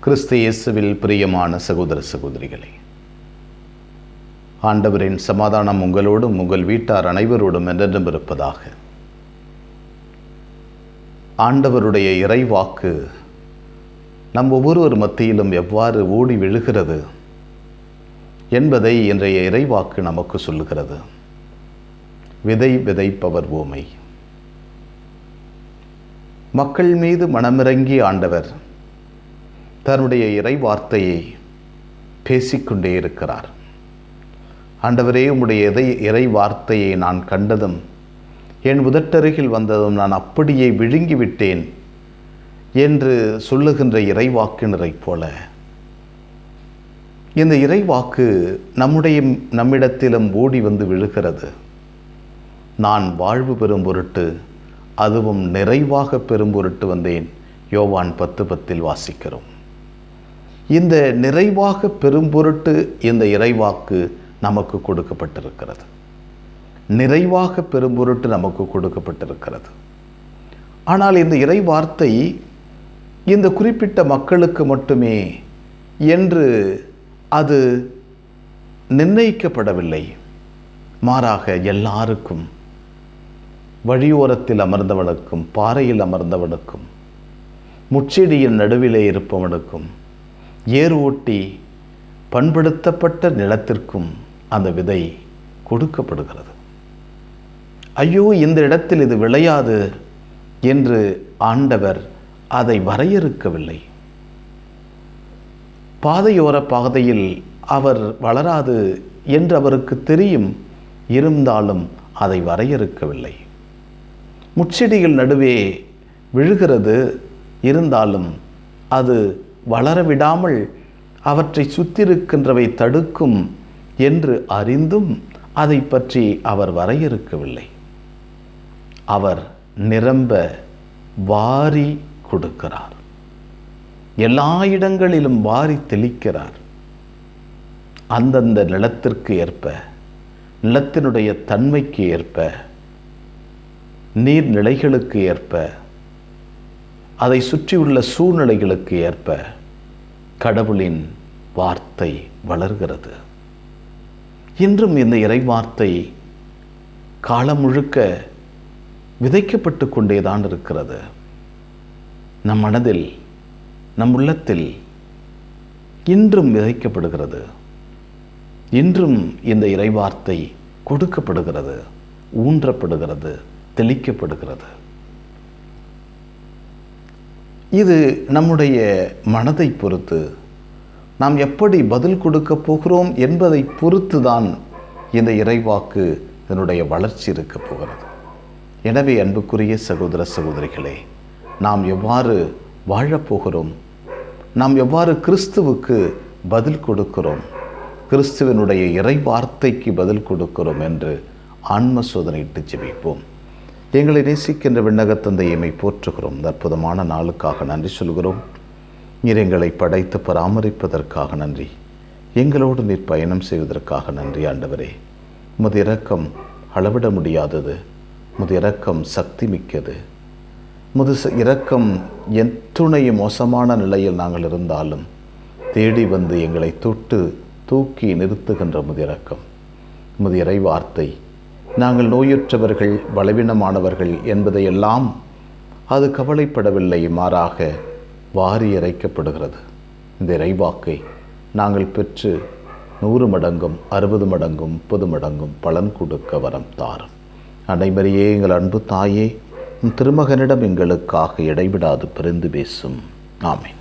கிறிஸ்து இயேசுவில் பிரியமான சகோதர சகோதரிகளே ஆண்டவரின் சமாதானம் உங்களோடும் உங்கள் வீட்டார் அனைவரோடும் என்றென்றும் இருப்பதாக ஆண்டவருடைய இறைவாக்கு நம் ஒவ்வொருவர் மத்தியிலும் எவ்வாறு ஓடி விழுகிறது என்பதை இன்றைய இறைவாக்கு நமக்கு சொல்லுகிறது. விதை விதைப்பவர் ஓமை. மக்கள் மீது மனமிறங்கி ஆண்டவர் தன்னுடைய இறை வார்த்தையை பேசிக்கொண்டே இருக்கிறார். ஆண்டவரே உம்முடைய எதை இறை வார்த்தையை நான் கண்டதும் என் உதட்டருகில் வந்ததும் நான் அப்படியே விழுங்கிவிட்டேன் என்று சொல்லுகின்ற இறைவாக்கினரை போல. இந்த இறைவாக்கு நம்முடைய நம்மிடத்திலும் ஓடி வந்து விழுகிறது. நான் வாழ்வு பெறும் பொருட்டு அதுவும் நிறைவாக பெறும் பொருட்டு வந்தேன். யோவான் பத்து பத்தில் வாசிக்கிறோம். இந்த நிறைவாக பெரும் பொருட்டு இந்த இறைவாக்கு நமக்கு கொடுக்கப்பட்டிருக்கிறது. நிறைவாக பெரும் பொருட்டு நமக்கு கொடுக்கப்பட்டிருக்கிறது. ஆனால் இந்த இறை வார்த்தை இந்த குறிப்பிட்ட மக்களுக்கு மட்டுமே என்று அது நிர்ணயிக்கப்படவில்லை. மாறாக எல்லாருக்கும் வழியோரத்தில் அமர்ந்தவனுக்கும் பாறையில் அமர்ந்தவனுக்கும் முச்செடியின் நடுவிலே இருப்பவனுக்கும் ஏர் ஓட்டி பண்படுத்தப்பட்ட நிலத்திற்கும் அந்த விதை கொடுக்கப்படுகிறது. ஐயோ இந்த இடத்தில் இது விளையாது என்று ஆண்டவர் அதை வரையறுக்கவில்லை. பாதையோர பாதையில் அவர் வளராது என்று அவருக்கு தெரியும் இருந்தாலும் அதை வரையறுக்கவில்லை. முச்செடிகள் நடுவே விழுகிறது இருந்தாலும் அது வளர விடாமல் அவற்றை சுத்திருக்கின்றவை தடுக்கும் என்று அறிந்தும் அதை பற்றி அவர் வரையறுக்கவில்லை. அவர் நிரம்ப வாரி கொடுக்கிறார். எல்லா இடங்களிலும் வாரி தெளிக்கிறார். அந்தந்த நிலத்திற்கு ஏற்ப நிலத்தினுடைய தன்மைக்கு ஏற்ப நீர்நிலைகளுக்கு ஏற்ப அதை சுற்றியுள்ள சூழ்நிலைகளுக்கு ஏற்ப கடவுளின் வார்த்தை வளர்கிறது. இன்றும் இந்த இறை வார்த்தை காலம் முழுக்க விதைக்கப்பட்டு கொண்டேதான் இருக்கிறது. நம் மனதில் நம் உள்ளத்தில் இன்றும் விதைக்கப்படுகிறது. இன்றும் இந்த இறைவார்த்தை கொடுக்கப்படுகிறது ஊன்றப்படுகிறது தெளிக்கப்படுகிறது. இது நம்முடைய மனதை பொறுத்து. நாம் எப்படி பதில் கொடுக்க போகிறோம் என்பதை பொறுத்து தான் இந்த இறைவாக்கு இதனுடைய வளர்ச்சி இருக்க போகிறது. எனவே அன்புக்குரிய சகோதர சகோதரிகளே நாம் எவ்வாறு வாழப்போகிறோம் நாம் எவ்வாறு கிறிஸ்துவுக்கு பதில் கொடுக்கிறோம்? கிறிஸ்துவனுடைய இறை வார்த்தைக்கு பதில் கொடுக்கிறோம் என்று ஆன்ம சோதனையிட்டு ஜெபிப்போம் எங்களை நேசிக்கின்ற விண்ணகத்தந்தையமை போற்றுகிறோம். இந்த அற்புதமான நாளுக்காக நன்றி சொல்கிறோம் நீர் எங்களை படைத்து பராமரிப்பதற்காக நன்றி. எங்களோடு நீர் பயணம் செய்வதற்காக நன்றி ஆண்டவரே. உமது இரக்கம் அளவிட முடியாதது. முது இரக்கம் சக்தி மிக்கது. முது இரக்கம் எத்துணை மோசமான நிலையில் நாங்கள் இருந்தாலும் தேடி வந்து எங்களை தொட்டு தூக்கி நிறுத்துகின்ற முதிரக்கம் முதிரை வார்த்தை நாங்கள் நோயுற்றவர்கள் பலவீனமானவர்கள் என்பதையெல்லாம் அது கவலைப்படவில்லை மாறாக வாரி இறைக்கப்படுகிறது. இந்த இறைவாக்கை நாங்கள் பெற்று நூறு மடங்கும் அறுபது மடங்கும் முப்பது மடங்கும் பலன் கொடுக்க வரம் தாரும். அனைவரையே எங்கள் அன்பு தாயே திருமகனிடம் எங்களுக்காக இடைவிடாது பிரிந்து பேசும். ஆமேன்.